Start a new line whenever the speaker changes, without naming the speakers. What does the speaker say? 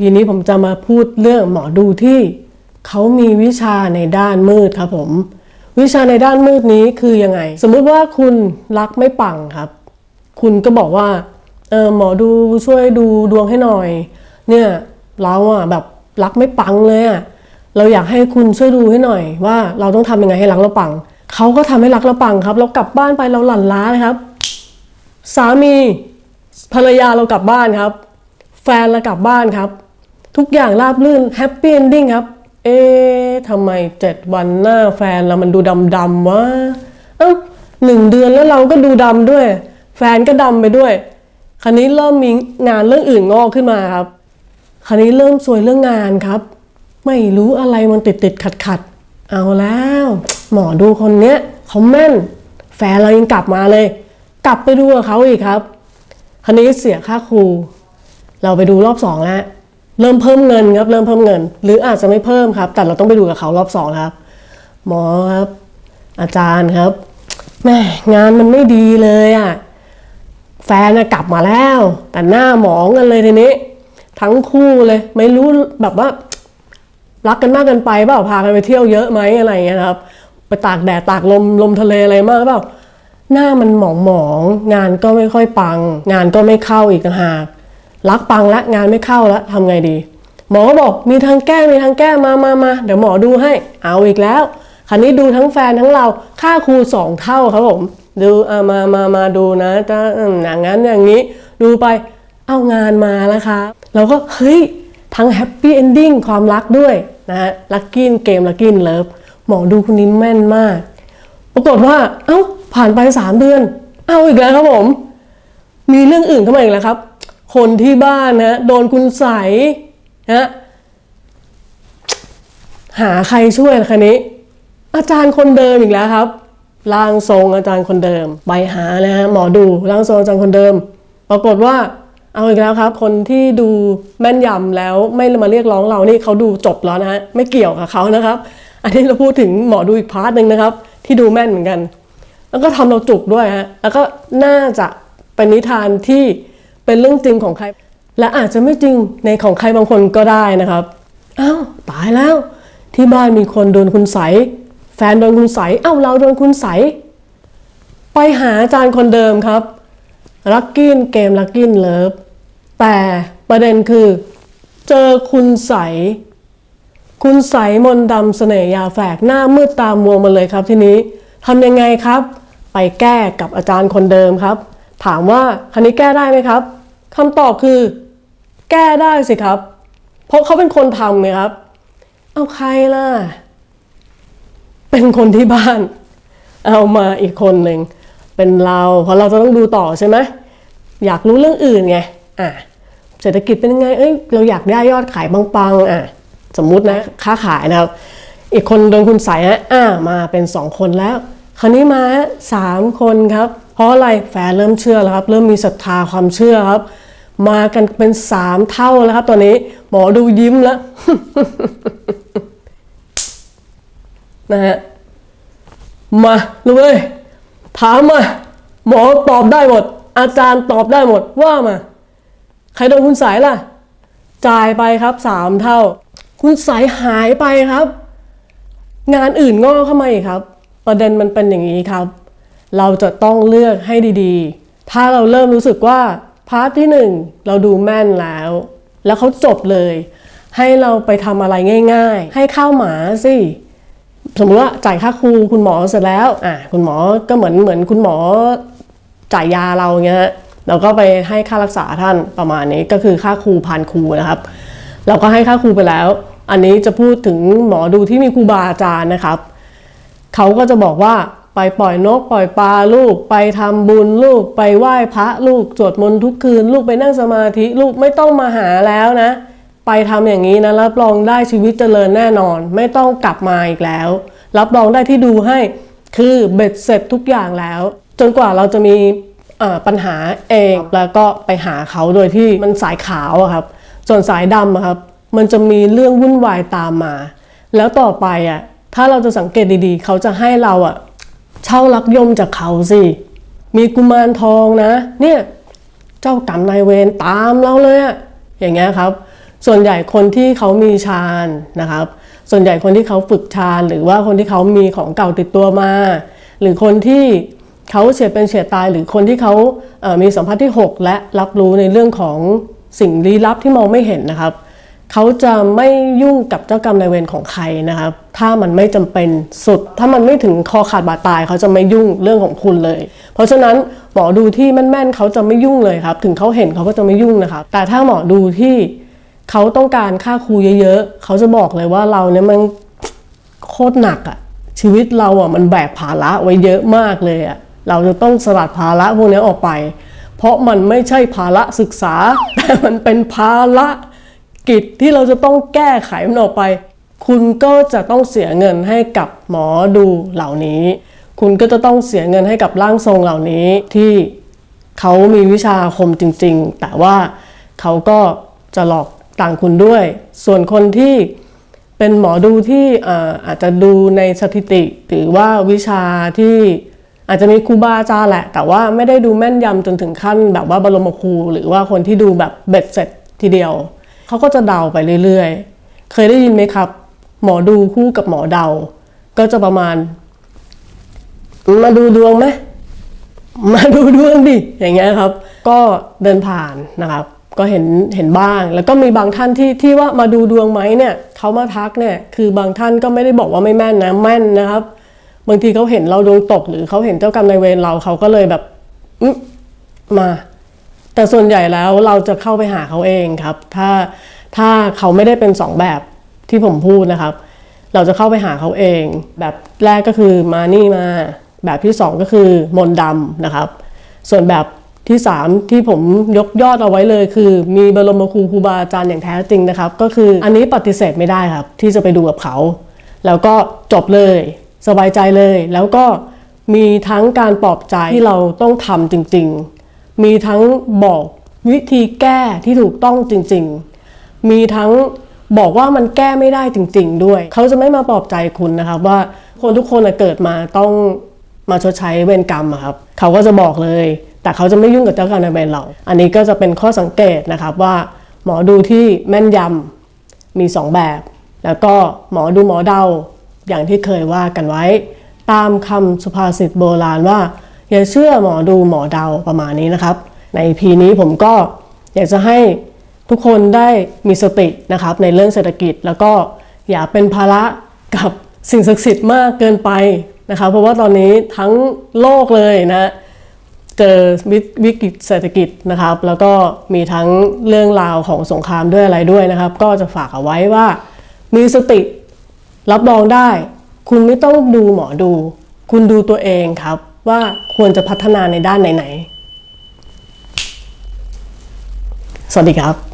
EP นี้ผมจะมาพูดเรื่องหมอดูที่เขามีวิชาในด้านมืดครับผม วิชาในด้านมืดนี้คือยังไง สมมุติว่าคุณรักไม่ปังครับ คุณก็บอกว่าเออหมอดูช่วยดูดวงให้หน่อย เนี่ยเราอะแบบรักไม่ปังเลยอะเราอยากให้คุณช่วยดูให้หน่อย ว่าเราต้องทำยังไงให้รักเราปังเขาก็ทำให้รักเราปังครับ เรากลับบ้านไปเราหลั่นล้าเลยครับ สามีภรรยาเรากลับบ้านครับ แฟนเรากลับบ้านครับ ทุกอย่างราบรื่นแฮปปี้เอนดิ้งครับ เอ๊ะทำไมเจ็ดวันหน้าแฟนเรามันดูดำดำๆวะเอ้าหนึ่งเดือนแล้วเราก็ดูดำด้วย แฟนก็ดำไปด้วย คราวนี้เริ่มมีงานเรื่องอื่นงอกขึ้นมาครับ คราวนี้เริ่มซวยเรื่องงานครับ ไม่รู้อะไรมันติดติดขัดขัดเอาแล้ว หมอดูคนเนี้ยเขาแม่น แฟนเรายังกลับมาเลย กลับไปดูกับเขาอีกครับ คราวนี้เสียค่าครู เราไปดูรอบสองแล้ว เริ่มเพิ่มเงินครับเริ่มเพิ่มเงิน หรืออาจจะไม่เพิ่มครับ แต่เราต้องไปดูกับเขารอบสองครับ หมอครับ อาจารย์ครับแม่งานมันไม่ดีเลยอะ่ะแฟนกลับมาแล้ว แต่หน้าหมองกันเลยทีนี้ ทั้งคู่เลย ไม่รู้แบบว่า รักกันมากกินไปเปล่าพากันไปเที่ยวเยอะไหมอะไรอย่างเงี้ยครับ ไปตากแดดตากลมลมทะเลอะไรมากหรือเปล่าหน้ามันหมองหมองๆงานก็ไม่ค่อยปัง งานก็ไม่เข้าอีกต่างหาก รักปังล้วงานไม่เข้าล้วทำไงดี หมอก็บอกมีทางแก้มีทางแก้มามามาเดี๋ยวหมอดูให้เอาอีกแล้วคราวนี้ดูทั้งแฟนทั้งเราค่าครูสองเท่าครับผมดูเอามามามาดูนะจะอืมอย่างนั้นอย่างนี้ดูไปเอางานมาแล้วครับเราก็เฮ้ยทั้งแฮปปี้เอนดิ้งความรักด้วยนะฮะลักกี้เกมลักกี้เลิฟหมอดูคนนี้แม่นมาก ปรากฏว่าเอ้าผ่านไปสามเดือน เอาอีกแล้วครับผม มีเรื่องอื่นเข้ามาอีกแล้วครับ คนที่บ้านนะโดนคุณใสยนะหาใครช่วยคะนี้ อาจารย์คนเดิมอีกแล้วครับร่างทรงอาจารย์คนเดิมไปหานะฮะหมอดูร่างทรงอาจารย์คนเดิม ปรากฏว่าเอาอีกแล้วครับ คนที่ดูแม่นยำแล้วไม่มาเรียกร้องเรานี่เขาดูจบแล้วนะฮะไม่เกี่ยวกับเขานะครับ อันนี้เราพูดถึงหมอดูอีกพาร์ทหนึ่งนะครับ ที่ดูแม่นเหมือนกัน แล้วก็ทำเราจุกด้วยฮะแล้วก็น่าจะเป็นนิทานที่ เป็นเรื่องจริงของใคร และอาจจะไม่จริงในของใครบางคนก็ได้นะครับอ้าวตายแล้ว ที่บ้านมีคนโดนคุณใสแฟนโดนคุณใสเอ้าเราโดนคุณใสไปหาอาจารย์คนเดิมครับลักกินเกมลักกินเลิฟแต่ประเด็นคือ เจอคุณใส คุณใสมนดำเสน่หยาแฝกหน้ามืดตามัวมาเลยครับทีนี้ทำยังไงครับ ไปแก้กับอาจารย์คนเดิมครับ ถามว่าคันนี้แก้ได้ไหมครับคำตอบคือ แก้ได้สิครับ เพราะเขาเป็นคนทำไงครับ เอาใครล่ะ เป็นคนที่บ้าน เอามาอีกคนหนึ่งเป็นเราเพราะเราจะต้องดูต่อใช่ไหมอยากรู้เรื่องอื่นไงอะเศรษฐกิจเป็นยังไงเอ้ยเราอยากได้ยอดขายปังๆอะสมมุตินะค้าขายนะครับ อีกคนโดนคุณใส่ฮะอ่ามาเป็นสองคนแล้ว คราวนี้มาสามคนครับ ราะอะไรแฟนเริ่มเชื่อแล้วครับ เริ่มมีศรัทธาความเชื่อครับ มากันเป็นสามเท่าแล้วครับ ตอนนี้หมอดูยิ้มแล้วนะฮะมาลูกเอ้ยถามมา หมอตอบได้หมด อาจารย์ตอบได้หมดว่ามา ใครโดนคุณสายล่ะ จ่ายไปครับสามเท่า คุณสายหายไปครับ งานอื่นงอกเข้ามาอีกครับ ประเด็นมันเป็นอย่างนี้ครับ เราจะต้องเลือกให้ดีๆ ถ้าเราเริ่มรู้สึกว่าพาร์ทที่หนึ่งเราดูแม่นแล้ว แล้วเขาจบเลย ให้เราไปทำอะไรง่าย ๆ ให้ข้าวหมาสิสมมติว่าจ่ายค่าครูคุณหมอเสร็จแล้วอะคุณหมอก็เหมือนเหมือนคุณหมอจ่ายยาเราเงี้ยเราก็ไปให้ค่ารักษาท่านประมาณนี้ก็คือค่าครูพันครูนะครับ เราก็ให้ค่าครูไปแล้ว อันนี้จะพูดถึงหมอดูที่มีครูบาอาจารย์นะครับ เขาก็จะบอกว่า ไปปล่อยนกปล่อยปลาลูก ไปทำบุญลูก ไปไหว้พระลูกสวดมนต์ทุกคืน ลูกไปนั่งสมาธิลูกไม่ต้องมาหาแล้วนะ ไปทำอย่างนี้นะรับรองได้ชีวิตเจริญแน่นอน ไม่ต้องกลับมาอีกแล้ว รับรองได้ที่ดูให้คือเบ็ดเสร็จทุกอย่างแล้ว จนกว่าเราจะมีเอ่อปัญหาเองแล้วก็ไปหาเขาโดยที่มันสายขาวอะครับ ส่วนสายดำอะครับ มันจะมีเรื่องวุ่นวายตามมา แล้วต่อไปอะถ้าเราจะสังเกตดีๆ เขาจะให้เราอะ เช่ารักยมจากเขาสิ มีกุมารทองนะ เนี่ยเจ้ากรรมนายเวรตามเราเลยอะอย่างเงี้ยครับ ส่วนใหญ่คนที่เขามีฌานนะครับ ส่วนใหญ่คนที่เขาฝึกฌานหรือว่าคนที่เขามีของเก่าติดตัวมา หรือคนที่เขาเฉียดเป็นเฉียดตายหรือคนที่เขาเอ่อมีสัมผัสที่ 6 และรับรู้ในเรื่องของสิ่งลี้ลับที่มองไม่เห็นนะครับ เขาจะไม่ยุ่งกับเจ้ากรรมนายเวรของใครนะครับถ้ามันไม่จำเป็นสุด ถ้ามันไม่ถึงคอขาดบาดตายเขาจะไม่ยุ่งเรื่องของคุณเลย เพราะฉะนั้นหมอดูที่แม่นๆเขาจะไม่ยุ่งเลยครับ ถึงเขาเห็นเขาก็จะไม่ยุ่งนะครับ แต่ถ้าหมอดูที่เขาต้องการค่าครูเยอะๆเขาจะบอกเลยว่าเราเนี่ยมันโคตรหนักอะชีวิตเราอะมันแบกภาระไว้เยอะมากเลยอะเราจะต้องสลัดภาระพวกนี้ออกไป เพราะมันไม่ใช่ภาระศึกษาแต่มันเป็นภาระ กิจที่เราจะต้องแก้ไขมันออกไป คุณก็จะต้องเสียเงินให้กับหมอดูเหล่านี้ คุณก็จะต้องเสียเงินให้กับร่างทรงเหล่านี้ที่เขามีวิชาคมจริง ๆ แต่ว่าเขาก็จะหลอกต่างคุณด้วย ส่วนคนที่เป็นหมอดูที่เอ่ออาจจะดูในสถิติ หรือว่าวิชาที่อาจจะมีครูบาอาจารย์แหละ แต่ว่าไม่ได้ดูแม่นยำจนถึงขั้นแบบว่าบรมครู หรือว่าคนที่ดูแบบเบ็ดเสร็จทีเดียว เขาก็จะเดาไปเรื่อยๆ เคยได้ยินไหมครับ หมอดูคู่กับหมอเดา ก็จะประมาณ มาดูดวงไหมมาดูดวงดิอย่างเงี้ยครับ ก็เดินผ่านนะครับ ก็เห็นเห็นบ้าง แล้วก็มีบางท่านที่ที่ว่ามาดูดวงไหมเนี่ยเขามาทักเนี่ย คือบางท่านก็ไม่ได้บอกว่าไม่แม่นนะแม่นนะครับ บางทีเขาเห็นเราดวงตกหรือเขาเห็นเจ้ากรรมนายเวรเราเขาก็เลยแบบมา แต่ส่วนใหญ่แล้วเราจะเข้าไปหาเขาเองครับ ถ้าถ้าเขาไม่ได้เป็นสองแบบที่ผมพูดนะครับ เราจะเข้าไปหาเขาเอง แบบแรกก็คือมานี่มา แบบที่สองก็คือมนต์ดำนะครับ ส่วนแบบที่สามที่ผมยกยอดเอาไว้เลย คือมีบรมครูครูบาอาจารย์อย่างแท้จริงนะครับ ก็คืออันนี้ปฏิเสธไม่ได้ครับ ที่จะไปดูกับเขา แล้วก็จบเลย สบายใจเลย แล้วก็มีทั้งการปลอบใจที่เราต้องทำจริง ๆ มีทั้งบอกวิธีแก้ที่ถูกต้องจริง ๆ มีทั้งบอกว่ามันแก้ไม่ได้จริง ๆ ด้วย เขาจะไม่มาปลอบใจคุณนะครับ ว่าคนทุกคนเกิดมาต้องมาชดใช้เวรกรรมครับ เขาก็จะบอกเลย แต่เขาจะไม่ยุ่งกับเจ้ากรรมนายเวรเรา อันนี้ก็จะเป็นข้อสังเกตนะครับว่า หมอดูที่แม่นยำมีสองแบบ แล้วก็หมอดูหมอเดาอย่างที่เคยว่ากันไว้ ตามคำสุภาษิตโบราณว่า อย่าเชื่อหมอดูหมอเดาประมาณนี้นะครับ ในพีนี้ผมก็อยากจะให้ทุกคนได้มีสตินะครับในเรื่องเศรษฐกิจ แล้วก็อย่าเป็นภาระกับสิ่งศักดิ์สิทธิ์มากเกินไปนะครับ เพราะว่าตอนนี้ทั้งโลกเลยนะเจอวิวิกฤตเศรษฐกิจนะครับ แล้วก็มีทั้งเรื่องราวของสงครามด้วยอะไรด้วยนะครับ ก็จะฝากเอาไว้ว่ามีสติรับรองได้ คุณไม่ต้องดูหมอดู คุณดูตัวเองครับ ว่าควรจะพัฒนาในด้านไหนๆ สวัสดีครับ